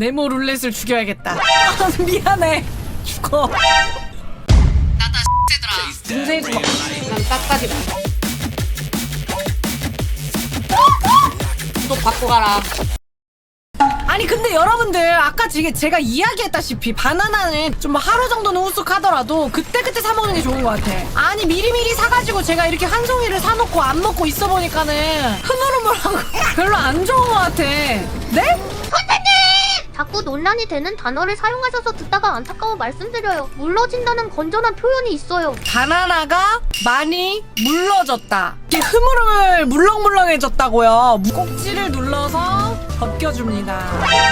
네모 룰렛을 죽여야겠다. 아, 미안해. 죽어. 나다 X들아. 중세 죽어. 난 마. 또 받고 가라. 아니 근데 여러분들 아까 지금 제가 이야기했다시피 바나나는 좀 하루 정도는 후숙하더라도 그때그때 사 먹는 게 좋은 것 같아 아니 미리미리 사가지고 제가 이렇게 한 송이를 사놓고 안 먹고 있어 보니까는 흐물흐물하고 별로 안 좋은 것 같아 네? 자꾸 논란이 되는 단어를 사용하셔서 듣다가 안타까워 말씀드려요. 물러진다는 건전한 표현이 있어요. 바나나가 많이 물러졌다 이게 흐물흐물 물렁물렁해졌다고요 꼭지를 눌러서 벗겨줍니다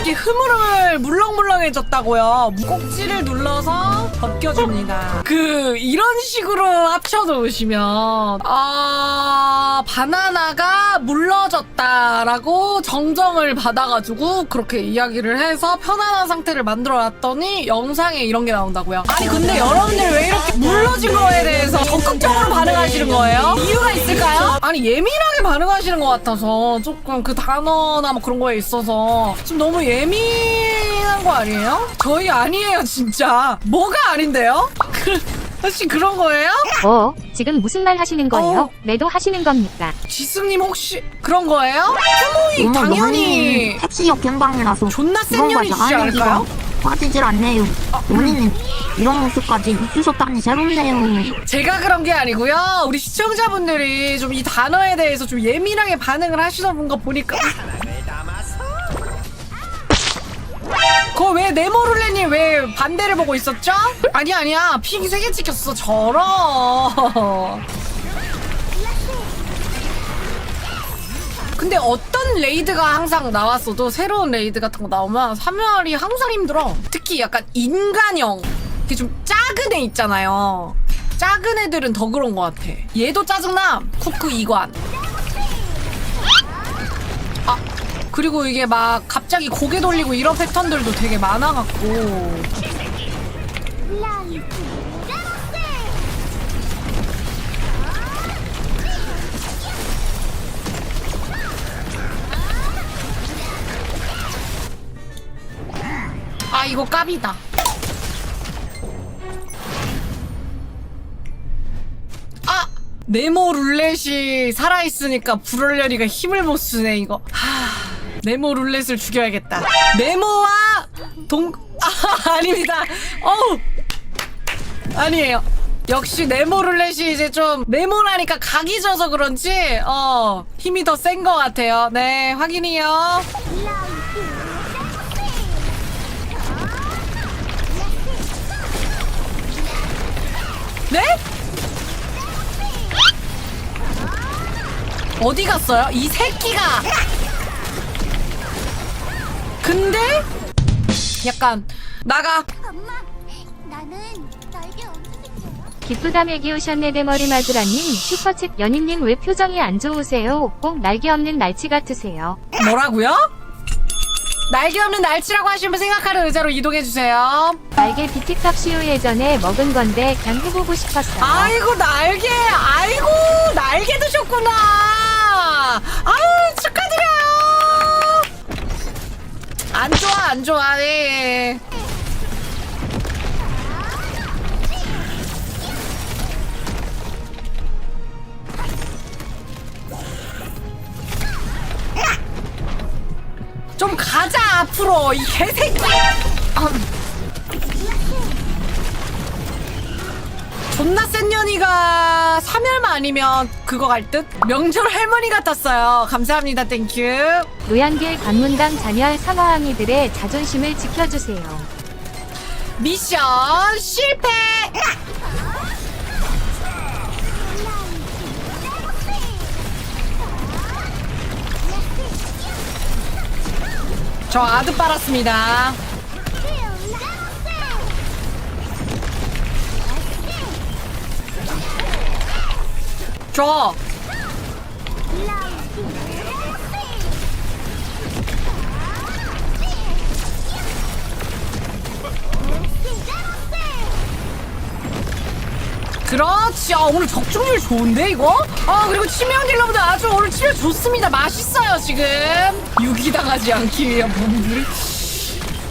이게 흐물흐물 물렁물렁해졌다고요 꼭지를 눌러서 벗겨줍니다 그 이런 식으로 합쳐 놓으시면 아 바나나가 물러졌다라고 정정을 받아가지고 그렇게 이야기를 해서 편안한 상태를 만들어놨더니 영상에 이런 게 나온다고요 아니 근데 여러분들 왜 이렇게 물러진 거에 대해서 적극적으로 반응하시는 거예요? 이유가 있을까요? 아니 예민하게 반응하시는 것 같아서 조금 그 단어나 뭐 그런 거에 있어서 좀 너무 예민한 거 아니에요? 저희 아니에요 진짜 뭐가 아닌데요? 혹시 그런 거예요? 어, 지금 무슨 말 하시는 거예요? 어. 매도 하시는 겁니까? 지승님 혹시 그런 거예요? 어머, 당연히 너는 택시역 경방이라서 존나 센 년이지 것이 않을까요? 빠지질 않네요. 본인은 이런 모습까지 입주셨다니 새롭네요. 제가 그런 게 아니고요. 우리 시청자분들이 좀 이 단어에 대해서 좀 예민하게 반응을 하시던 거 보니까. 그거 왜 네모룰레님 왜 반대를 보고 있었죠? 아니야 아니야 핑세개 찍혔어 저런 근데 어떤 레이드가 항상 나왔어도 새로운 레이드 같은 거 나오면 사멸이 항상 힘들어. 특히 약간 인간형. 이게 좀 작은 애 있잖아요. 작은 애들은 더 그런 것 같아. 얘도 짜증나. 쿠크 이관. 아 그리고 이게 막 갑자기 고개 돌리고 이런 패턴들도 되게 많아갖고 아 이거 깝이다. 아! 네모 룰렛이 살아있으니까 불얼려니가 힘을 못 쓰네 이거. 하 네모 룰렛을 죽여야겠다. 네모와 동 아, 아닙니다. 어우! 아니에요. 역시 네모 룰렛이 이제 좀 네모라니까 각이 져서 그런지 어 힘이 더 센 것 같아요. 네 확인이요 네? 어디 갔어요? 이 새끼가! 근데 약간 나가 엄마, 나는 날개 언제 생겨요? 기쁘다며 기우셨네 대머리 마즈라님 슈퍼챗 연인님 왜 표정이 안 좋으세요? 꼭 날개 없는 날치 같으세요. 뭐라고요? 날개 없는 날치라고 하시면 생각하는 의자로 이동해 주세요. 날개 비티컵 시우 예전에 먹은 건데 그냥 해보고 싶었어요. 아이고 날개, 아이고 날개 드셨구나. 아유 축하드려요. 안 좋아 안 좋아 예. 좀 가자 앞으로 이 개새끼. 아. 존나 센 년이가 3열만 아니면 그거 갈 듯? 명절 할머니 같았어요. 감사합니다. 땡큐. 노양길 관문당 잔열 상어항이들의 자존심을 지켜주세요. 미션 실패! 저 아드 빨았습니다. 저 그렇지. 아, 오늘 적중률 좋은데 이거? 아 그리고 치명 딜러보다 아주 오늘 치명 좋습니다. 맛있어요 지금. 유기당하지 않기 위한 몸들.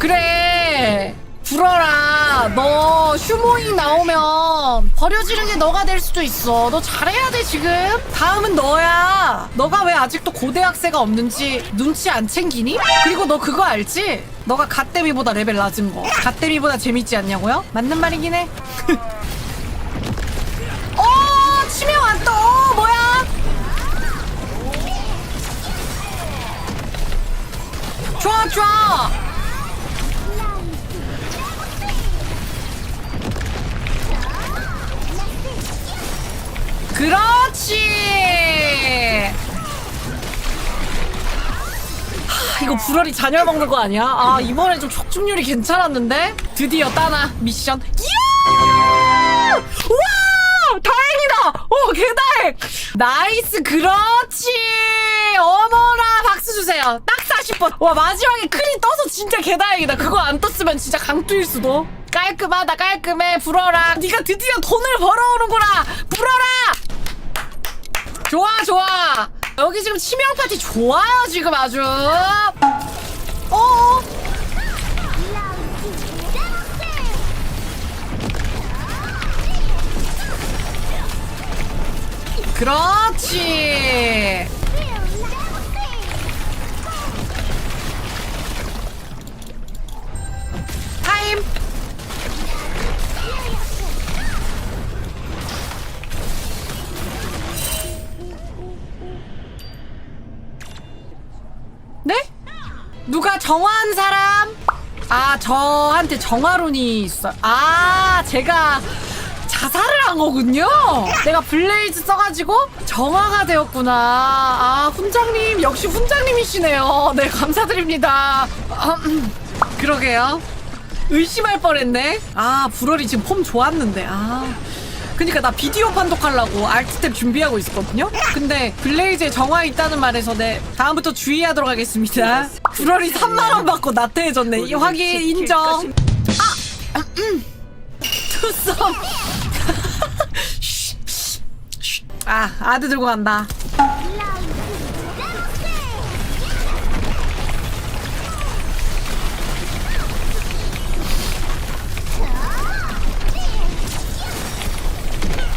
그래 불어라 너 휴모잉 나오면 버려지는 게 너가 될 수도 있어 너 잘해야 돼 지금 다음은 너야 너가 왜 아직도 고대학생가 없는지 눈치 안 챙기니? 그리고 너 그거 알지? 너가 갓데미보다 레벨 낮은 거 갓데미보다 재밌지 않냐고요? 맞는 말이긴 해 어, 치명 왔다. 어, 뭐야? 좋아, 좋아. 그렇지. 하, 이거 불알이 잔열 먹는 거 아니야? 아 이번엔 좀 촉중률이 괜찮았는데 드디어 따나 미션. 이야! 오, 개다행! 나이스, 그렇지! 어머나, 박수 주세요. 딱 40번. 와, 마지막에 크리 떠서 진짜 개다행이다. 그거 안 떴으면 진짜 강투일 수도. 깔끔하다, 깔끔해. 불어라. 네가 드디어 돈을 벌어오는구나! 불어라! 좋아, 좋아. 여기 지금 치명 파티 좋아요, 지금 아주. 어 그렇지. 타임. 네? 누가 정화한 사람? 아, 저한테 정화론이 있어요. 아, 제가 자살을 한 거군요. 내가 블레이즈 써가지고 정화가 되었구나. 아, 훈장님, 역시 훈장님이시네요. 네, 감사드립니다. 아, 음, 그러게요. 의심할 뻔했네. 아, 불얼이 지금 폼 좋았는데. 아. 그니까 나 비디오 판독하려고 알트탭 준비하고 있었거든요? 근데 블레이즈에 정화 있다는 말에서 네 다음부터 주의하도록 하겠습니다 불얼이 3만원 받고 나태해졌네 이 확인 인정 아! 음. 투썸 아 아드 들고 간다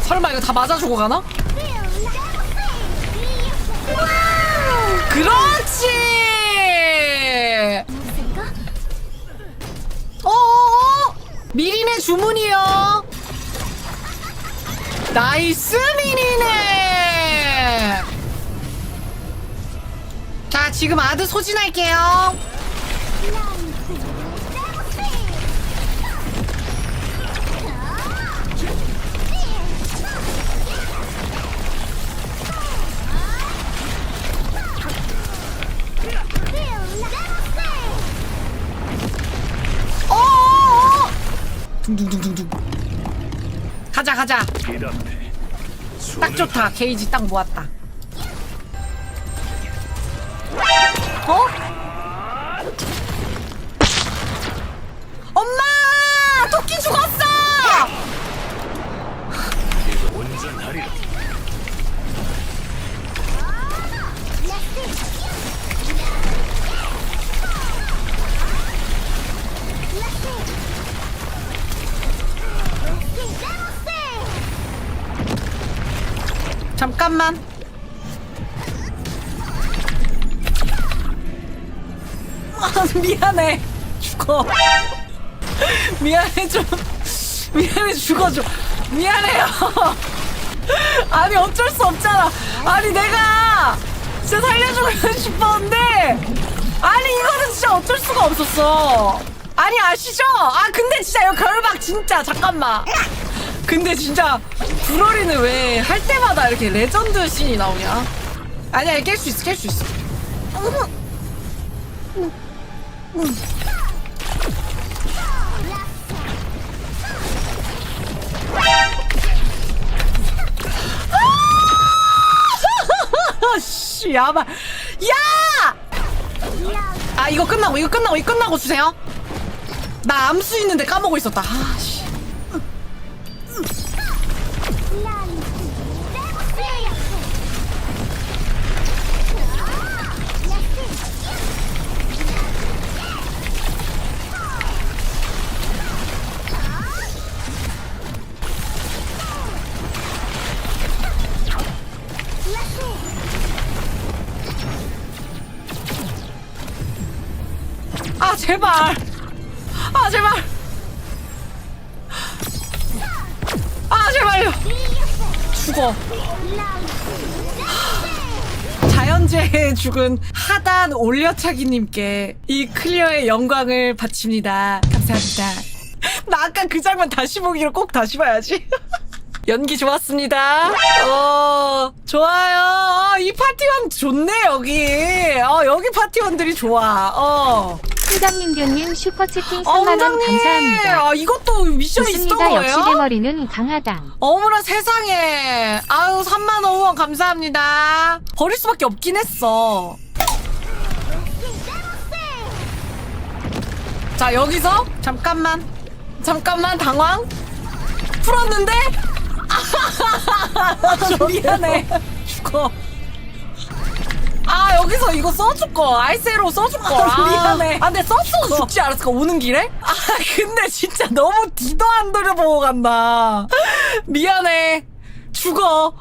설마 이거 다 맞아주고 가나? 그렇지! 어어어! 미리네 주문이요! 나이스 미리네! 자, 지금 아드 소진할게요. 어어어! 둥둥둥둥둥. 가자, 가자. 딱 좋다. 게이지 딱 모았다. 어? 엄마! 토끼 죽었어! 잠깐만. 아, 미안해. 죽어. 미안해 좀. 미안해 죽어줘. 미안해요. 아니 어쩔 수 없잖아. 아니 내가 진짜 살려주고 싶었는데 아니 이거는 진짜 어쩔 수가 없었어. 아니 아시죠? 아 근데 진짜 이거 결박 진짜 잠깐만. 근데 진짜 불어리는 왜 할 때마다 이렇게 레전드 씬이 나오냐? 아니야 깰 수 있어 깰 수 있어. 씨, 야발. 야! 아, 이거 끝나고, 이거 끝나고, 이거 끝나고 주세요. 나 암수 있는데 까먹고 있었다. 아, 씨. 아 제발 아 제발 아 제발요 죽어 자연재해에 죽은 하단 올려차기님께 이 클리어의 영광을 바칩니다 감사합니다 나 아까 그 장면 다시 보기로 꼭 다시 봐야지 연기 좋았습니다. 어, 좋아요. 어, 이 파티원 좋네, 여기. 어, 여기 파티원들이 좋아. 어. 수정민교님 슈퍼채팅 어, 3만원 원장님. 감사합니다. 아, 이것도 미션이 있었던 좋습니다. 거예요? 역시 대머리는 강하다. 어머나 세상에. 아유, 3만원 후원 감사합니다. 버릴 수밖에 없긴 했어. 자, 여기서, 잠깐만. 잠깐만, 당황. 풀었는데? 좀 미안해. 죽어. 아, 여기서 이거 써줄 거. 아이세로 써줄 거. 아, 미안해. 아, 근데 썼어도 죽지 않았을까? 오는 길에? 아, 근데 진짜 너무 뒤도 안 돌려보고 간다. 미안해. 죽어.